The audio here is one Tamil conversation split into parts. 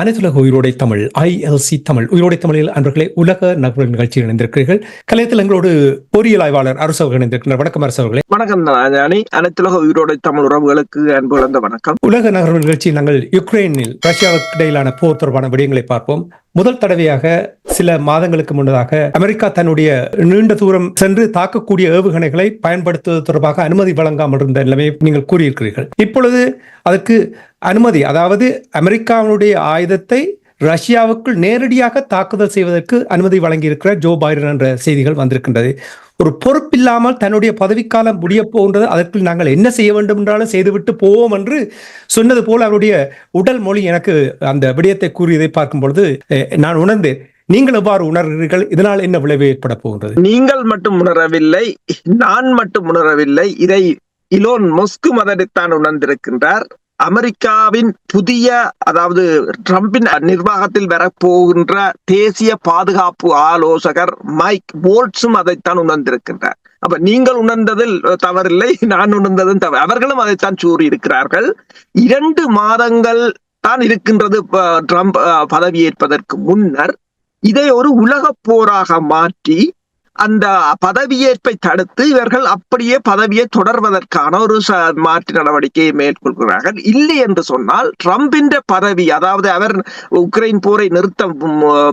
அனைத்துலக உயிரோடை தமிழ் ஐஎல்சி தமிழ் உயிரோடை தமிழில் அன்பர்களே உலக நகர்வு நிகழ்ச்சியில் இணைந்திருக்கிறீர்கள். கலையத்தில் எங்களோடு பொறியியல் ஆய்வாளர் அரசு அவர்கள் இணைந்திருக்கிறார் வணக்கம் அரசு அவர்களே. வணக்கம் ராஜாணி அனைத்துலக உயிரோடை தமிழ் உறவுகளுக்கு அன்பு கலந்த வணக்கம். உலக நகர்வு நிகழ்ச்சியில் நாங்கள் யுக்ரைனில் ரஷ்யாவுக்கு இடையிலான போர் தொடர்பான விடயங்களை பார்ப்போம். முதல் தடவையாக சில மாதங்களுக்கு முன்னதாக அமெரிக்கா தன்னுடைய நீண்ட தூரம் சென்று தாக்கக்கூடிய ஏவுகணைகளை பயன்படுத்துவது தொடர்பாக அனுமதி வழங்காமல் இருந்த நிலைமையை நீங்கள் கூறியிருக்கிறீர்கள். இப்பொழுது அதற்கு அனுமதி அதாவது அமெரிக்காவினுடைய ஆயுதத்தை ரஷ்யாவுக்குள் நேரடியாக தாக்குதல் செய்வதற்கு அனுமதி வழங்கியிருக்கிற ஜோ பைடன் என்ற செய்திகள் வந்திருக்கின்றது. ஒரு பொறுப்பில்லாமல் தன்னுடைய பதவிக்காலம் முடிய போகின்றது. அதற்குள் நாங்கள் என்ன செய்ய வேண்டும் என்றாலும் செய்துவிட்டு போவோம் என்று சொன்னது போல் அவருடைய உடல் மொழி எனக்கு அந்த விடயத்தை கூறியதை பார்க்கும் பொழுது நான் உணர்ந்தேன். நீங்கள் எவ்வாறு உணர்கிறீர்கள்? இதனால் என்ன விளைவு ஏற்பட போகின்றது? நீங்கள் மட்டும் உணரவில்லை நான் மட்டும் உணரவில்லை. இதை இலோன் மொஸ்கு மதடித்தான் உணர்ந்திருக்கின்றார். அமெரிக்காவின் புதிய அதாவது ட்ரம்பின் நிர்வாகத்தில் வரப்போகின்ற தேசிய பாதுகாப்பு ஆலோசகர் மைக் போல்ட்ஸும் அதைத்தான் உணர்ந்திருக்கின்றார். அப்ப நீங்கள் உணர்ந்ததில் தவறில்லை நான் உணர்ந்ததும் தவறு. அவர்களும் அதைத்தான் கூறியிருக்கிறார்கள். இரண்டு மாதங்கள் தான் இருக்கின்றது ட்ரம்ப் அஹ், பதவியேற்பதற்கு முன்னர். இதை ஒரு உலக போராக மாற்றி அந்த பதவியேற்பை தடுத்து இவர்கள் அப்படியே பதவியை தொடர்வதற்கான ஒரு மாற்று நடவடிக்கையை மேற்கொள்கிறார்கள். இல்லை என்று சொன்னால் ட்ரம்பின் பதவி அதாவது அவர் உக்ரைன் போரை நிறுத்த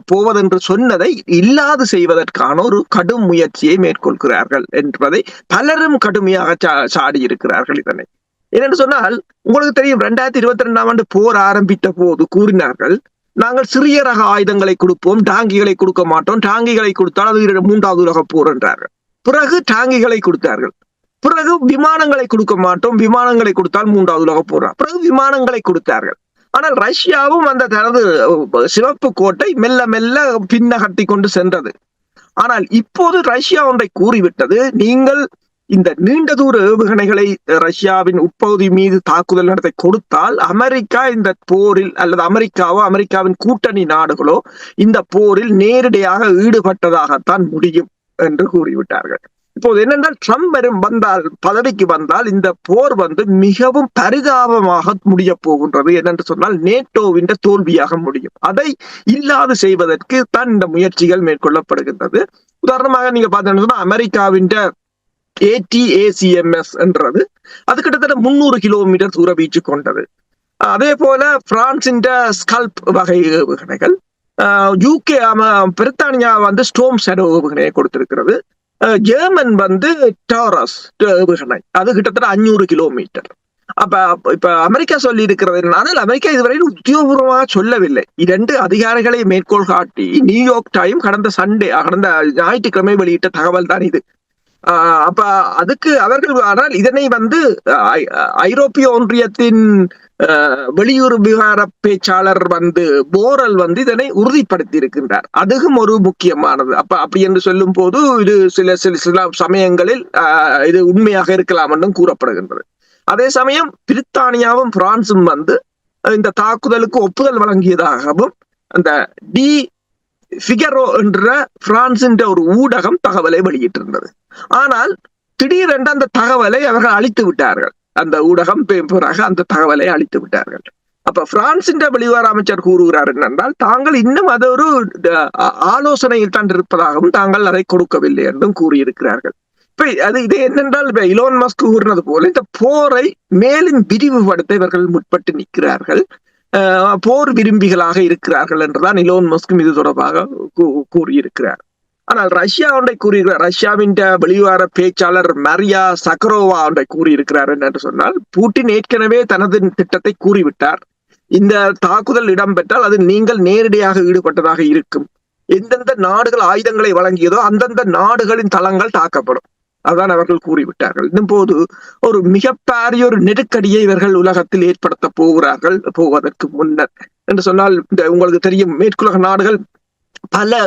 போவதென்று சொன்னதை இல்லாது செய்வதற்கான ஒரு கடும் முயற்சியை மேற்கொள்கிறார்கள் என்பதை பலரும் கடுமையாக சா- சாடியிருக்கிறார்கள் இதனை. ஏனென்று சொன்னால் உங்களுக்கு தெரியும் ரெண்டாயிரத்தி இருபத்தி ரெண்டாம் ஆண்டு போர் ஆரம்பித்த போது கூறினார்கள் நாங்கள் சிறிய ரக ஆயுதங்களை கொடுப்போம் டாங்கிகளை கொடுக்க மாட்டோம். டாங்கிகளை கொடுத்தால் அது மூன்றாவது உலக போர் என்றார்கள். பிறகு டாங்கிகளை கொடுத்தார்கள். பிறகு விமானங்களை கொடுக்க மாட்டோம். விமானங்களை கொடுத்தால் மூன்றாவது உலக போர் பிறகு விமானங்களை கொடுத்தார்கள். ஆனால் ரஷ்யாவும் அந்த தனது சிவப்பு கோட்டை மெல்ல மெல்ல பின்னகட்டி கொண்டு சென்றது. ஆனால் இப்போது ரஷ்யா ஒன்றை கூறிவிட்டது நீங்கள் இந்த நீண்ட தூர ஏவுகணைகளை ரஷ்யாவின் உட்பகுதி மீது தாக்குதல் நடத்தை கொடுத்தால் அமெரிக்கா இந்த போரில் அல்லது அமெரிக்காவோ அமெரிக்காவின் கூட்டணி நாடுகளோ இந்த போரில் நேரடியாக ஈடுபட்டதாகத்தான் முடியும் என்று கூறிவிட்டார்கள். இப்போது என்னென்றால் ட்ரம்ப் வரும் வந்தால் பதவிக்கு வந்தால் இந்த போர் வந்து மிகவும் பரிதாபமாக முடிய போகின்றது என்னென்று சொன்னால் நேட்டோவின் தோல்வியாக முடியும். அதை இல்லாது செய்வதற்கு தான் இந்த முயற்சிகள் மேற்கொள்ளப்படுகின்றது. உதாரணமாக நீங்க பார்த்தீங்கன்னா அமெரிக்காவின் ஏடிஏசிஎம்எஸ் என்றது. அது கிட்டத்தட்ட முன்னூறு கிலோமீட்டர் தூர வீச்சு கொண்டது அதே போல பிரான்சின் ஸ்கல்ப் வகை ஏவுகணைகள் யூகே பிரித்தானியா வந்து ஸ்டோம் ஷேடோ ஏவுகணையை கொடுத்திருக்கிறது. ஜெர்மன் வந்து டாரஸ் ஏவுகணை. அது கிட்டத்தட்ட அஞ்சூறு கிலோமீட்டர் அப்ப இப்ப அமெரிக்கா சொல்லி இருக்கிறது ஆனால் அமெரிக்கா இதுவரையில் உத்தியோகபூர்வமாக சொல்லவில்லை. இரண்டு அதிகாரிகளை மேற்கோள் காட்டி நியூயார்க் டைம் கடந்த சண்டே கடந்த ஞாயிற்றுக்கிழமை வெளியிட்ட தகவல் தான் இது. அப்ப அதுக்கு அவர்கள் ஆனால் இதனை வந்து ஐ- ஐரோப்பிய ஒன்றியத்தின் வெளியுறவு விவகார பேச்சாளர் வந்து போரல் வந்து இதனை உறுதிப்படுத்தி இருக்கின்றார் அதுவும் ஒரு முக்கியமானது. அப்ப அப்படி என்று சொல்லும் போது இது சில சில சில சமயங்களில் இது உண்மையாக இருக்கலாம் என்றும் கூறப்படுகின்றது. அதே சமயம் பிரித்தானியாவும் பிரான்சும் வந்து இந்த தாக்குதலுக்கு ஒப்புதல் வழங்கியதாகவும் அந்த டி ஃபிகரோ என்ற பிரான்சின் ஒரு ஊடகம் தகவலை வெளியிட்டிருந்தது. ஆனால் திடீரென்று அந்த தகவலை அவர்கள் அழித்து விட்டார்கள். அந்த ஊடகம் பி- பிறகு அந்த தகவலை அழித்து விட்டார்கள். அப்ப பிரான்சின் வெளிவார அமைச்சர் கூறுகிறார் என்றால் தாங்கள் இன்னும் அது ஒரு ஆலோசனையில் தான் இருப்பதாகவும் தாங்கள் அதை கொடுக்கவில்லை என்றும் கூறியிருக்கிறார்கள். இப்ப அது இது என்னென்றால் இப்ப இலோன் மஸ்க் கூறினது போல இந்த போரை மேலும் விரிவுபடுத்த இவர்கள் முற்பட்டு நிற்கிறார்கள். போர் விரும்பிகளாக இருக்கிறார்கள் என்றுதான் இலோன் மஸ்கும் இது தொடர்பாக கூ- கூறியிருக்கிறார். ஆனால் ரஷ்யா ஒன்றை கூறியிருக்கிறார். ரஷ்யாவின் வெளிவார பேச்சாளர் மரியா சக்கரோவா ஒன்றை கூறியிருக்கிறார் என்று சொன்னால் பூட்டின் ஏற்கனவே தனது திட்டத்தை கூறிவிட்டார். இந்த தாக்குதல் இடம்பெற்றால் அது நீங்கள் நேரடியாக ஈடுபட்டதாக இருக்கும். எந்தெந்த நாடுகள் ஆயுதங்களை வழங்கியதோ அந்தந்த நாடுகளின் தளங்கள் தாக்கப்படும். அதான் அவர்கள் கூறிவிட்டார்கள். இன்னும் போது ஒரு மிகப்பெரிய ஒரு நெருக்கடியை இவர்கள் உலகத்தில் ஏற்படுத்த போகிறார்கள் போவதற்கு முன்னர். என்று சொன்னால் இந்த உங்களுக்கு தெரியும் மேற்குலக நாடுகள் பல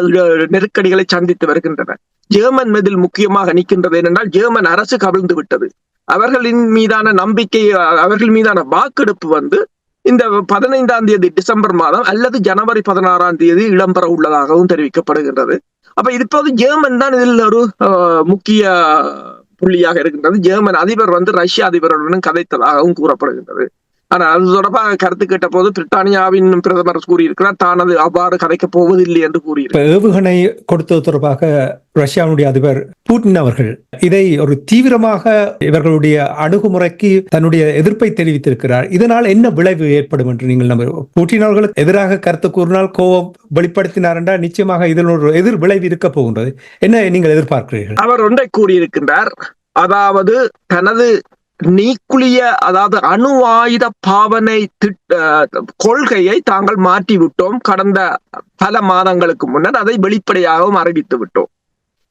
நெருக்கடிகளை சந்தித்து வருகின்றன. ஜெர்மன் மீதில் முக்கியமாக நிற்கின்றது என்னென்றால் ஜெர்மன் அரசு கவிழ்ந்து விட்டது. அவர்களின் மீதான நம்பிக்கை அவர்கள் மீதான வாக்கெடுப்பு வந்து இந்த பதினைந்தாம் தேதி டிசம்பர் மாதம் அல்லது ஜனவரி பதினாறாம் தேதி இடம்பெற உள்ளதாகவும் தெரிவிக்கப்படுகின்றது. அப்ப இப்போது ஜெர்மன் தான் இதில் ஒரு முக்கிய புள்ளியாக இருக்கின்றது. ஜெர்மன் அதிபர் வந்து ரஷ்ய அதிபருடன் கதைத்ததாகவும் கூறப்படுகின்றது. ஆனால் அது தொடர்பாக கருத்து கேட்ட போது பிரிட்டானியாவின் பிரதமர் கூறியிருக்கிறார் தான் அது அவ்வாறு கதைக்கப் போவதில்லை என்று கூறியிருக்கிறார். ஏவுகணை கொடுத்தது தொடர்பாக ரஷ்யாவுடைய அதிபர் பூட்டின் அவர்கள் இதை ஒரு தீவிரமாக இவர்களுடைய அணுகுமுறைக்கு தன்னுடைய எதிர்ப்பை தெரிவித்திருக்கிறார். இதனால் என்ன விளைவு ஏற்படும் என்று நீங்கள் நம்ப பூட்டின் அவர்களுக்கு எதிராக கருத்து கூறினால் கோபம் வெளிப்படுத்தினார் என்றால் நிச்சயமாக இதில் ஒரு எதிர் விளைவு இருக்க போகின்றது. என்ன நீங்கள் எதிர்பார்க்கிறீர்கள்? அவர் ஒன்றை கூறியிருக்கின்றார். அதாவது தனது நீக்குளிய அதாவது அணு ஆயுத பாவனை திட்ட கொள்கையை தாங்கள் மாற்றி விட்டோம் கடந்த பல மாதங்களுக்கு முன்னர். அதை வெளிப்படையாகவும் அறிவித்து விட்டோம்.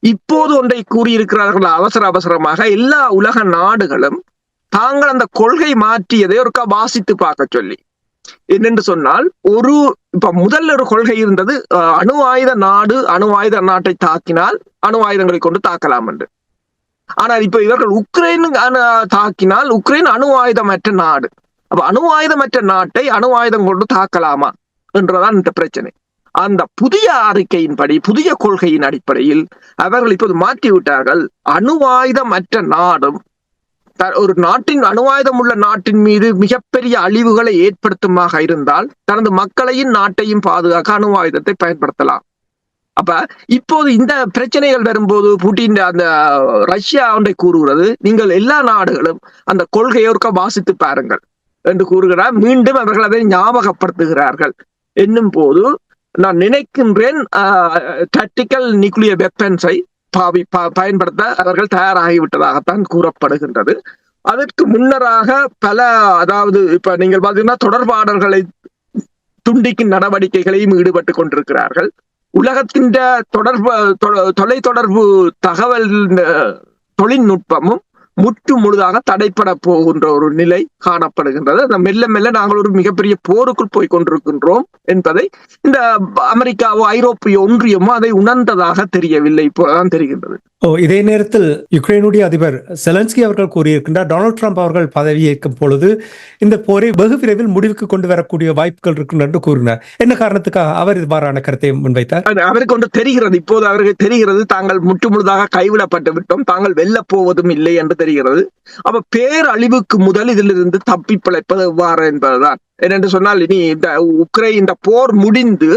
இப்போது ஒன்றை கூறியிருக்கிறார்கள் அவசர அவசரமாக எல்லா உலக நாடுகளும் தாங்கள் அந்த கொள்கை மாற்றியதை ஒருக்கா வாசித்து பார்க்க சொல்லி. என்னென்று சொன்னால் ஒரு இப்ப முதல்ல ஒரு கொள்கை இருந்தது அஹ், அணு ஆயுத நாடு அணு ஆயுத நாட்டை தாக்கினால் அணு ஆயுதங்களை கொண்டு தாக்கலாம் என்று ஆனால் இப்ப இவர்கள் உக்ரைன் அணு தாக்கினால் உக்ரைன் அணு ஆயுதமற்ற நாடு. அப்ப அணு ஆயுதமற்ற நாட்டை அணு ஆயுதம் கொண்டு தாக்கலாமா என்றுதான் இந்த பிரச்சனை. அந்த புதிய அறிக்கையின்படி புதிய கொள்கையின் அடிப்படையில் அவர்கள் இப்போது மாற்றி விட்டார்கள் அணு ஆயுதமற்ற நாடும் ஒரு நாட்டின் அணு ஆயுதம் உள்ள நாட்டின் மீது மிகப்பெரிய அழிவுகளை ஏற்படுத்துமாக இருந்தால் தனது மக்களையும் நாட்டையும் பாதுகாக்க அணு ஆயுதத்தை பயன்படுத்தலாம். அப்ப இப்போது இந்த பிரச்சனைகள் வரும்போது புட்டின் அந்த ரஷ்யா ஒன்றை கூறுகிறது நீங்கள் எல்லா நாடுகளும் அந்த கொள்கையை ஒருக்க வாசித்து பாருங்கள் என்று கூறுகிறார். மீண்டும் அவர்கள் அதை ஞாபகப்படுத்துகிறார்கள். என்னும் போது நான் நினைக்கின்றேன் டாக்டிக்கல் நியூக்ளியர் வெப்பன்ஸை பாவி ப- பயன்படுத்த அவர்கள் தயாராகிவிட்டதாகத்தான் கூறப்படுகின்றது. அதற்கு முன்னராக பல அதாவது இப்ப நீங்கள் பார்த்தீங்கன்னா தொடர்பாடல்களை துண்டிக்கும் நடவடிக்கைகளையும் ஈடுபட்டு கொண்டிருக்கிறார்கள். உலகத்தின் தொடர்பு தொலை தொடர்பு தகவல் தொழில்நுட்பமும் முற்று முழுதாக தடைப்பட போகின்ற ஒரு நிலை காணப்படுகின்றது. அந்த மெல்ல மெல்ல நாங்கள் ஒரு மிகப்பெரிய போருக்குள் போய் கொண்டிருக்கின்றோம் என்பதை இந்த அமெரிக்காவோ ஐரோப்பிய ஒன்றியமோ அதை உணர்ந்ததாக தெரியவில்லை இப்போதான் தெரிகின்றது. இதே நேரத்தில் யுக்ரைனுடைய அதிபர் செலன்ஸ்கி அவர்கள் கூறியிருக்கின்றார் டொனால்ட் ட்ரம்ப் அவர்கள் பதவியேற்கும் பொழுது இந்த போரை வெகு விரைவில் முடிவுக்கு கொண்டு வரக்கூடிய வாய்ப்புகள் இருக்கின்றன என்று கூறினார். என்ன காரணத்துக்காக அவர் இவ்வாறான கருத்தை முன்வைத்தார்? அவருக்கு ஒன்று தெரிகிறது. இப்போது அவருக்கு தெரிகிறது தாங்கள் முற்றுமுழுதாக கைவிடப்பட்டு விட்டோம் தாங்கள் வெல்ல போவதும் இல்லை என்று தெரிகிறது. அப்ப பேரழிவுக்கு முதல் இதிலிருந்து தப்பி பிழைப்பது எவ்வாறு என்பதுதான். என்னென்று சொன்னால் இனி இந்த உக்ரை இந்த போர் முடிந்து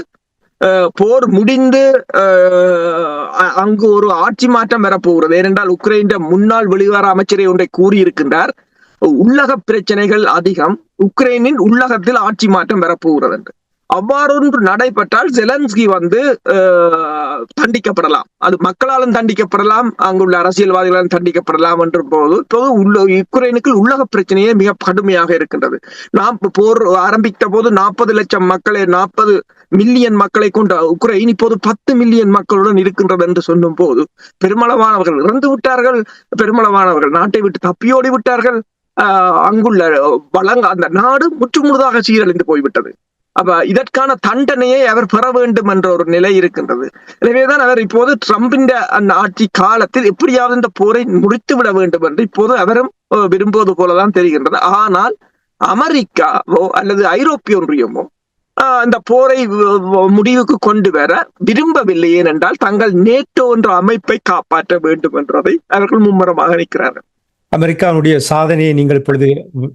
போர் முடிந்து அங்கு ஒரு ஆட்சி மாற்றம் வரப்போகிறது. ஏனென்றால் உக்ரைன் முன்னாள் வெளிவார அமைச்சரை ஒன்றை கூறியிருக்கின்றார். உள்ளக பிரச்சனைகள் அதிகம். உக்ரைனின் உள்ளகத்தில் ஆட்சி மாற்றம் வரப்போகிறது என்று. அவ்வாறொன்று நடைபெற்றால் ஜெலன்ஸ்கி வந்து தண்டிக்கப்படலாம். அது மக்களாலும் தண்டிக்கப்படலாம். அங்குள்ள அரசியல்வாதிகளாலும் தண்டிக்கப்படலாம் என்ற போது இப்போது உள்ள யுக்ரைனுக்கு உள்ளக பிரச்சனையே மிக கடுமையாக இருக்கின்றது. நாம் போர் ஆரம்பித்த போது நாற்பது லட்சம் மக்களை நாற்பது மில்லியன் மக்களை கொண்ட உக்ரைன் இப்போது பத்து மில்லியன் மக்களுடன் இருக்கின்றது என்று சொல்லும் போது பெருமளவானவர்கள் இறந்து விட்டார்கள் பெருமளவானவர்கள் நாட்டை விட்டு தப்பியோடி விட்டார்கள். ஆஹ் அங்குள்ள வளங்க அந்த நாடு முற்றுமுழுதாக சீரழிந்து போய்விட்டது. அப்ப இதற்கான தண்டனையை அவர் பெற வேண்டும் என்ற ஒரு நிலை இருக்கின்றது. எனவேதான் அவர் இப்போது ட்ரம்பின் அந்த ஆட்சி காலத்தில் எப்படியாவது இந்த போரை முடித்து விட வேண்டும் என்று இப்போது அவரும் விரும்புவது போலதான் தெரிகின்றது. ஆனால் அமெரிக்காவோ அல்லது ஐரோப்பிய ஒன்றியமோ ஆஹ், போரை முடிவுக்கு கொண்டு வர விரும்பவில்லை ஏனென்றால் தங்கள் நேட்டோ என்ற அமைப்பை காப்பாற்ற வேண்டும் என்றதை அவர்கள் மும்முரமாக நிற்கிறார்கள் அமெரிக்காவுடைய சாதனையை நீங்கள் இப்பொழுது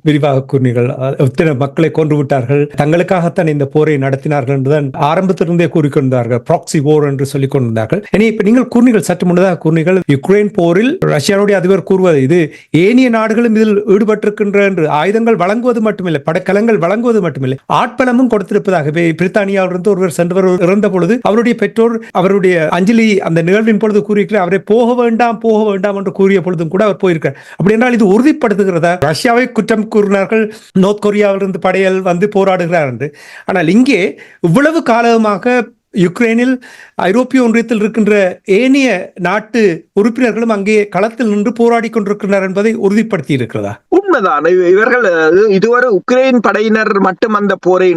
விரிவாக கூறினீர்கள். எத்தனை மக்களை கொன்று விட்டார்கள் தங்களுக்காகத்தான் இந்த போரை நடத்தினார்கள் என்றுதான் ஆரம்பத்திலிருந்தே கூறிக்கொண்டார்கள் ப்ராக்சி போர் என்று சொல்லிக் கொண்டிருந்தார்கள். இனி இப்ப நீங்கள் கூறினீர்கள் சற்று முன்னதாக கூறினீர்கள் யுக்ரைன் போரில் ரஷ்யாவுடைய அதிபர் கூறுவது இது ஏனைய நாடுகளும் இதில் ஈடுபட்டிருக்கின்ற என்று ஆயுதங்கள் வழங்குவது மட்டுமில்லை படக்கலங்கள் வழங்குவது மட்டுமில்லை ஆட்பலமும் கொடுத்திருப்பதாகவே பிரித்தானியாவிலிருந்து ஒருவர் சென்றவர் இறந்த பொழுது அவருடைய பெற்றோர் அவருடைய அஞ்சலி அந்த நிகழ்வின் பொழுது கூறியிருக்கிறார் அவரை போக வேண்டாம் போக வேண்டாம் என்று கூறிய பொழுதும் கூட அவர் போயிருக்கார் அப்படி என்றால் இது உறுதிப்படுத்துகிறதா? ரஷ்யாவை குற்றம் கூறினார்கள். நோர்த் கொரியாவிலிருந்து படையல் வந்து போராடுகிறார் என்று. ஆனால் இங்கே இவ்வளவு காலமாக யுக்ரைனில் ஐரோப்பிய ஒன்றியத்தில் இருக்கின்ற ஏனைய நாட்டு உறுப்பினர்களும் அங்கே களத்தில் நின்று போராடி கொண்டிருக்கின்றனர் என்பதை உறுதிப்படுத்தி இருக்கிறதா உண்மைதான் இவர்கள் இதுவரை உக்ரைன் படையினர் மட்டும் அந்த போரை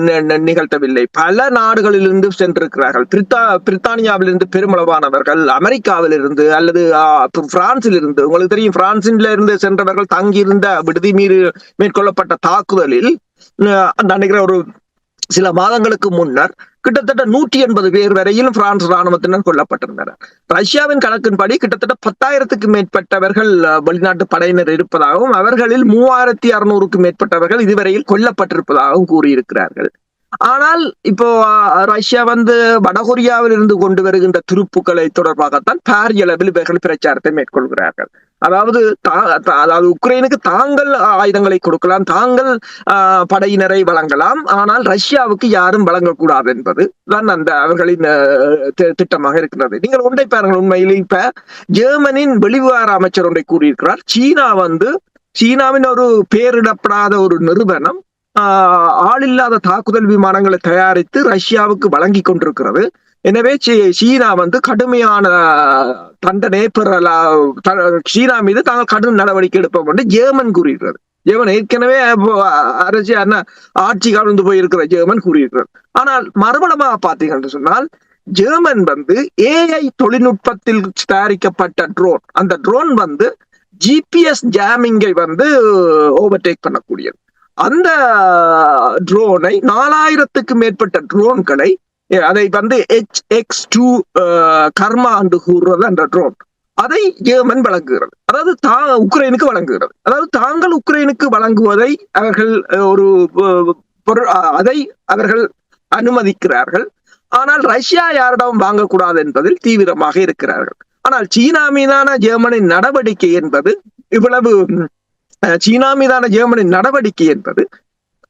நிகழ்த்தவில்லை. பல நாடுகளிலிருந்து சென்றிருக்கிறார்கள். பிரித்தா பிரித்தானியாவிலிருந்து பெருமளவானவர்கள் அமெரிக்காவிலிருந்து அல்லது ஆஹ், பிரான்சிலிருந்து. உங்களுக்கு தெரியும் பிரான்சில இருந்து சென்றவர்கள் தங்கியிருந்த விடுதி மீது மேற்கொள்ளப்பட்ட தாக்குதலில் அந்த நான் நினைக்கிறேன் ஒரு சில மாதங்களுக்கு முன்னர் கிட்டத்தட்ட நூற்றி எண்பது பேர் வரையிலும் பிரான்ஸ் ராணுவத்தினர் கொல்லப்பட்டிருந்தனர். ரஷ்யாவின் கணக்கின்படி கிட்டத்தட்ட பத்தாயிரத்துக்கு மேற்பட்டவர்கள் வெளிநாட்டு படையினர் இருப்பதாகவும் அவர்களில் மூவாயிரத்தி அறுநூறுக்கு மேற்பட்டவர்கள் இதுவரையில் கொல்லப்பட்டிருப்பதாகவும் கூறியிருக்கிறார்கள். ஆனால் இப்போ ரஷ்யா வந்து வடகொரியாவில் இருந்து கொண்டு வருகின்ற துருப்புக்களை தொடர்பாகத்தான் பாரிய அளவில் இவர்கள் பிரச்சாரத்தை மேற்கொள்கிறார்கள். அதாவது அதாவது உக்ரைனுக்கு தாங்கள் ஆயுதங்களை கொடுக்கலாம் தாங்கள் படையினரை வழங்கலாம். ஆனால் ரஷ்யாவுக்கு யாரும் வழங்கக்கூடாது என்பது தான் அந்த அவர்களின் திட்டமாக இருக்கிறது. நீங்கள் ஒன்றை பாருங்கள் உண்மையில் இப்ப ஜெர்மனின் வெளிவிவகார அமைச்சர் ஒன்றை கூறியிருக்கிறார். சீனா வந்து சீனாவின் ஒரு பேரிடப்படாத ஒரு நிறுவனம் ஆளில்லாத தாக்குதல் விமானங்களை தயாரித்து ரஷ்யாவுக்கு வழங்கி கொண்டிருக்கிறது. எனவே சீனா வந்து கடுமையான தண்டனை பெறலா சீனா மீது தாங்கள் கடும் நடவடிக்கை எடுப்போம் என்று ஜெர்மன் கூறுகிறது ஜெர்மன் ஏற்கனவே அரசு என்ன ஆட்சி கலந்து போயிருக்கிற ஜெர்மன் கூறியிருக்கிறது. ஆனால் மறுபடமாக பார்த்தீங்கன்னு சொன்னால் ஜெர்மன் வந்து ஏஐ தொழில்நுட்பத்தில் தயாரிக்கப்பட்ட ட்ரோன் அந்த ட்ரோன் வந்து ஜிபிஎஸ் ஜாமிங்கை வந்து ஓவர்டேக் பண்ணக்கூடியது. அந்த ட்ரோனை நாலாயிரத்துக்கு மேற்பட்ட ட்ரோன்களை அதை வந்து எச் எக்ஸ் டூ கர்மா என்று கூறுறது அந்த ட்ரோன் அதை ஜெர்மன் வழங்குகிறது. அதாவது தா உக்ரைனுக்கு வழங்குகிறது. அதாவது தாங்கள் உக்ரைனுக்கு வழங்குவதை அவர்கள் ஒரு பொருள் அதை அவர்கள் அனுமதிக்கிறார்கள். ஆனால் ரஷ்யா யாரிடம் வாங்கக்கூடாது என்பதில் தீவிரமாக இருக்கிறார்கள். ஆனால் சீனா மீதான ஜெர்மனின் நடவடிக்கை என்பது இவ்வளவு சீனா மீதான ஜெர்மனின் நடவடிக்கை என்பது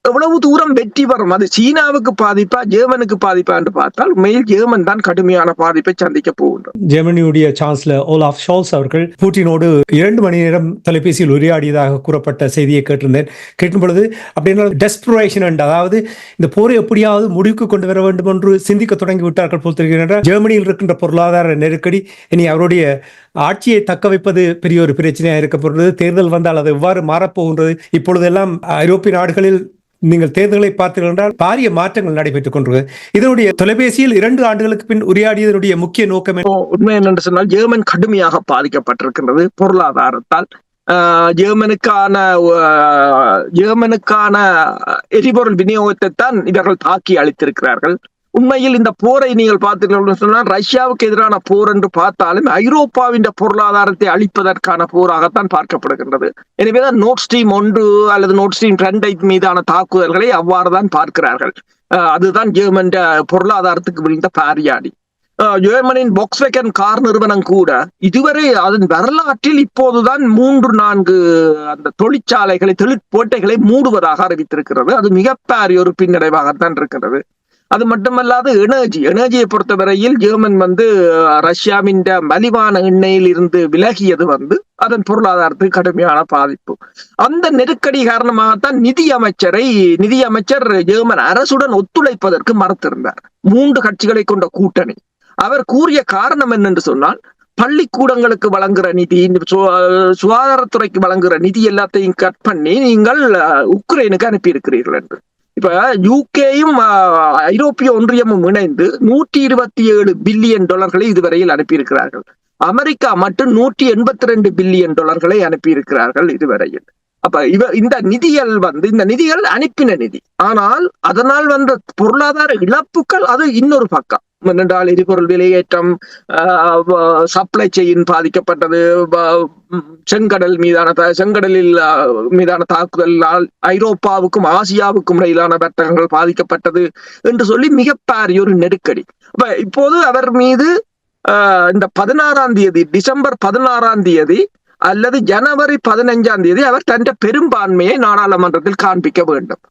எவ்வளவு தூரம் வெற்றி பெறும் அது சீனாவுக்கு பாதிப்பா ஜெர்மனுக்கு பாதிப்பா என்று பார்த்தால் உண்மையில் ஜெர்மன் தான் கடுமையான பாதிப்பை சந்திக்க போகின்றோம் ஜெர்மனியுடைய சான்சலர் ஓலாஃப் ஷால்ஸ் அவர்கள் பூட்டினோடு இரண்டு மணி நேரம் தொலைபேசியில் உரையாடியதாக கூறப்பட்ட செய்தியை கேட்டிருந்தேன். கேட்கும் பொழுது அப்படின்னா டெஸ்பிரேஷன் அதாவது இந்த போரை எப்படியாவது முடிவுக்கு கொண்டு வர வேண்டும் என்று சிந்திக்க தொடங்கி விட்டார்கள் போல் தெரிகின்றன ஜெர்மனியில் இருக்கின்ற பொருளாதார நெருக்கடி இனி அவருடைய ஆட்சியை தக்க வைப்பது பெரிய ஒரு பிரச்சனையாக இருக்க போகிறது தேர்தல் வந்தால் அது எவ்வாறு மாறப்போகின்றது இப்பொழுதெல்லாம் ஐரோப்பிய நாடுகளில் நீங்கள் தேர்தல்களை பார்த்தீர்கள் என்றால் பாரிய மாற்றங்கள் நடைபெற்றுக் கொண்டிருக்கிறது. இதனுடைய தொலைபேசியில் இரண்டு ஆண்டுகளுக்கு பின் உரையாடியதனுடைய முக்கிய நோக்கம் உண்மை என்னென்று சொன்னால் ஜெர்மன் கடுமையாக பாதிக்கப்பட்டிருக்கின்றது பொருளாதாரத்தால். ஆஹ் ஜெர்மனுக்கான ஜெர்மனுக்கான எரிபொருள் விநியோகத்தை தான் இவர்கள் தாக்கி அளித்திருக்கிறார்கள் உண்மையில் இந்த போரை நீங்கள் பார்த்தீர்கள் சொன்னால் ரஷ்யாவுக்கு எதிரான போர் என்று பார்த்தாலும் ஐரோப்பாவின் பொருளாதாரத்தை அழிப்பதற்கான போராகத்தான் பார்க்கப்படுகின்றது. எனவேதான் நோட் ஸ்ட்ரீம் ஒன்று அல்லது நோட் ஸ்ட்ரீம் ரெண்டை மீதான தாக்குதல்களை அவ்வாறு தான் பார்க்கிறார்கள். ஆஹ் அதுதான் ஜெர்மன் பொருளாதாரத்துக்கு விழுந்த பாரியாடி. ஆஹ் ஜெர்மனின் பொக்ஸ்வெகன் கார் நிறுவனம் கூட இதுவரை அதன் வரலாற்றில் இப்போதுதான் மூன்று நான்கு அந்த தொழிற்சாலைகளை தொழிற்போட்டைகளை மூடுவதாக அறிவித்திருக்கிறது. அது மிகப்பெரிய ஒரு பின்னடைவாகத்தான் இருக்கிறது. அது மட்டுமல்லாது எனர்ஜி எனர்ஜியை பொறுத்தவரையில் ஜெர்மன் வந்து ரஷ்யாவின் மலிவான எண்ணெயில் இருந்து விலகியது வந்து அதன் பொருளாதாரத்துக்கு கடுமையான பாதிப்பு. அந்த நெருக்கடி காரணமாகத்தான் நிதி அமைச்சரை நிதி அமைச்சர் ஜெர்மன் அரசுடன் ஒத்துழைப்பதற்கு மறுத்திருந்தார். மூன்று கட்சிகளை கொண்ட கூட்டணி. அவர் கூறிய காரணம் என்னென்று சொன்னால் பள்ளிக்கூடங்களுக்கு வழங்குற நிதி சு- சுகாதாரத்துறைக்கு வழங்குற நிதி எல்லாத்தையும் கட் பண்ணி நீங்கள் உக்ரைனுக்கு உக்ரைனுக்கு அனுப்பியிருக்கிறீர்கள் என்று. இப்ப யூகேயும் ஐரோப்பிய ஒன்றியமும் இணைந்து நூற்றி இருபத்தி ஏழு பில்லியன் டாலர்களை இதுவரையில் அனுப்பியிருக்கிறார்கள். அமெரிக்கா மட்டும் நூற்றி எண்பத்தி ரெண்டு பில்லியன் டாலர்களை அனுப்பியிருக்கிறார்கள் இதுவரையில். அப்ப இவ இந்த நிதிகள் வந்து இந்த நிதிகள் அனுப்பின நிதி. ஆனால் அதனால் வந்த பொருளாதார இழப்புகள் அது இன்னொரு பக்கம். என்னென்றால் எரிபொருள் விலையேற்றம் சப்ளை செயின் பாதிக்கப்பட்டது செங்கடல் மீதான செங்கடலில் மீதான தாக்குதலால் ஐரோப்பாவுக்கும் ஆசியாவுக்கும் இடையிலான வர்த்தகங்கள் பாதிக்கப்பட்டது என்று சொல்லி மிகப்பெரிய ஒரு நெருக்கடி. அப்ப இப்போது அவர் மீது இந்த பதினாறாம் தேதி டிசம்பர் பதினாறாம் தேதி அல்லது ஜனவரி பதினைஞ்சாம் தேதி அவர் தன் பெரும்பான்மையை நாடாளுமன்றத்தில் காண்பிக்க வேண்டும்.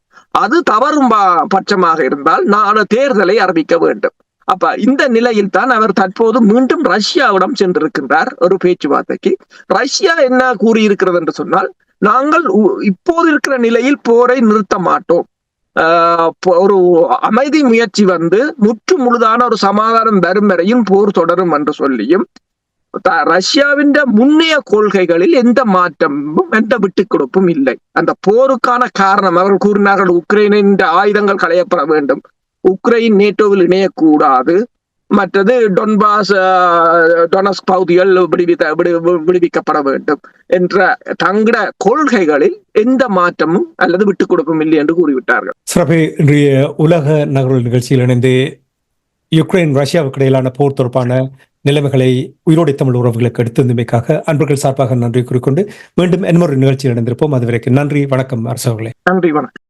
அது தவறும் பட்சமாக இருந்தால் நான் தேர்தலை அறிவிக்க வேண்டும். அப்ப இந்த நிலையில் தான் அவர் தற்போது மீண்டும் ரஷ்யாவிடம் சென்றிருக்கின்றார் ஒரு பேச்சுவார்த்தைக்கு. ரஷ்யா என்ன கூறியிருக்கிறது என்று சொன்னால் நாங்கள் இப்போது இருக்கிற நிலையில் போரை நிறுத்த மாட்டோம். ஆஹ் ஒரு அமைதி முயற்சி வந்து முற்று முழுதான ஒரு சமாதானம் வரும் வரையும் போர் தொடரும் என்று சொல்லியும் ரஷ்யாவின் முன்னைய கொள்கைகளில் எந்த மாற்றமும் எந்த விட்டுக் கொடுப்பும் இல்லை. அந்த போருக்கான காரணம் அவர்கள் கூறினார்கள் உக்ரைனின் ஆயுதங்கள் களையப்பட வேண்டும். உக்ரைன் நேட்டோவில் இணையக்கூடாது. மற்றது டொன்பாஸ் ஆஹ், டொனஸ்க் பகுதிகள் விடுவித்த விடுவிக்கப்பட வேண்டும் என்ற தங்கட கொள்கைகளில் எந்த மாற்றமும் அல்லது விட்டுக் கொடுப்பும் இல்லை என்று கூறிவிட்டார்கள். சிறப்பு. இன்றைய உலக நகர்வு நிகழ்ச்சியில் இணைந்து யுக்ரைன் ரஷ்யாவுக்கு இடையிலான போர் தொடர்பான நிலைமைகளை உயிரோடை தமிழ் உறவுகளுக்கு எடுத்திருந்தமைக்காக அன்பர்கள் சார்பாக நன்றி கூறிக்கொண்டு மீண்டும் இன்னொரு நிகழ்ச்சியில் இணைந்திருப்போம். அதுவரைக்கும் நன்றி வணக்கம் அரசவர்களே. நன்றி வணக்கம்.